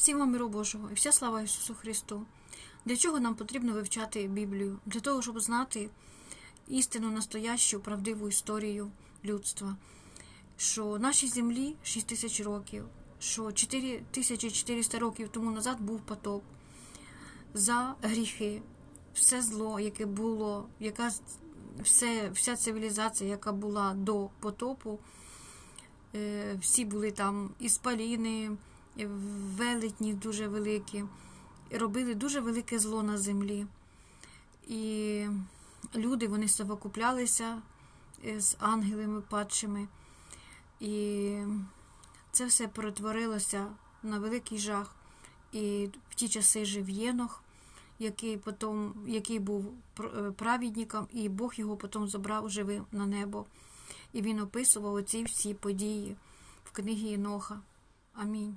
Всім вам миру Божого і вся слава Ісусу Христу. Для чого нам потрібно вивчати Біблію? Для того, щоб знати істину, настоящу, правдиву історію людства. Що нашій землі 6 тисяч років, що 4400 років тому назад був потоп за гріхи, все зло, яке було, яка все, вся цивілізація, яка була до потопу, е, всі були там іспаліни, е, велетні дуже великі, робили дуже велике зло на землі. І люди вони совокуплялися е, з ангелами падшими. І це все перетворилося на великий жах. І в ті часи жив Єнох, який потім, який був е, праведником, і Бог його потім забрав живим на небо. І він описував оці всі події в книгі Єноха. Амінь.